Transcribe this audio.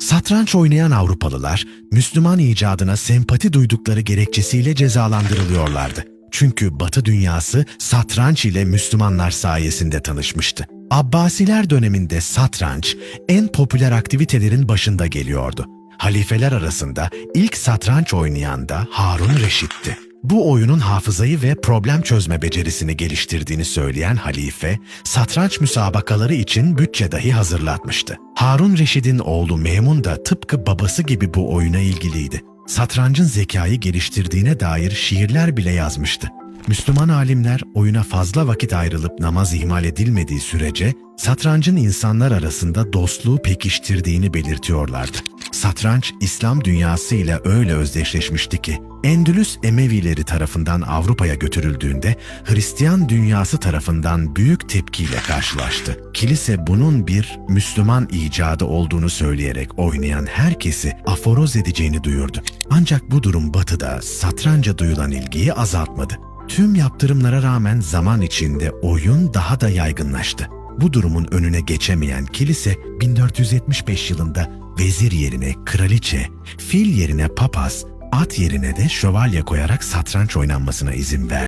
Satranç oynayan Avrupalılar, Müslüman icadına sempati duydukları gerekçesiyle cezalandırılıyorlardı. Çünkü Batı dünyası satranç ile Müslümanlar sayesinde tanışmıştı. Abbasiler döneminde satranç en popüler aktivitelerin başında geliyordu. Halifeler arasında ilk satranç oynayan da Harun Reşit'ti. Bu oyunun hafızayı ve problem çözme becerisini geliştirdiğini söyleyen halife, satranç müsabakaları için bütçe dahi hazırlatmıştı. Harun Reşid'in oğlu Memun da tıpkı babası gibi bu oyuna ilgiliydi. Satrancın zekayı geliştirdiğine dair şiirler bile yazmıştı. Müslüman alimler oyuna fazla vakit ayrılıp namaz ihmal edilmediği sürece satrancın insanlar arasında dostluğu pekiştirdiğini belirtiyorlardı. Satranç İslam dünyası ile öyle özdeşleşmişti ki Endülüs Emevileri tarafından Avrupa'ya götürüldüğünde Hristiyan dünyası tarafından büyük tepkiyle karşılaştı. Kilise bunun bir Müslüman icadı olduğunu söyleyerek oynayan herkesi aforoz edeceğini duyurdu. Ancak bu durum Batı'da satranca duyulan ilgiyi azaltmadı. Tüm yaptırımlara rağmen zaman içinde oyun daha da yaygınlaştı. Bu durumun önüne geçemeyen kilise 1475 yılında vezir yerine kraliçe, fil yerine papaz, at yerine de şövalye koyarak satranç oynanmasına izin verdi.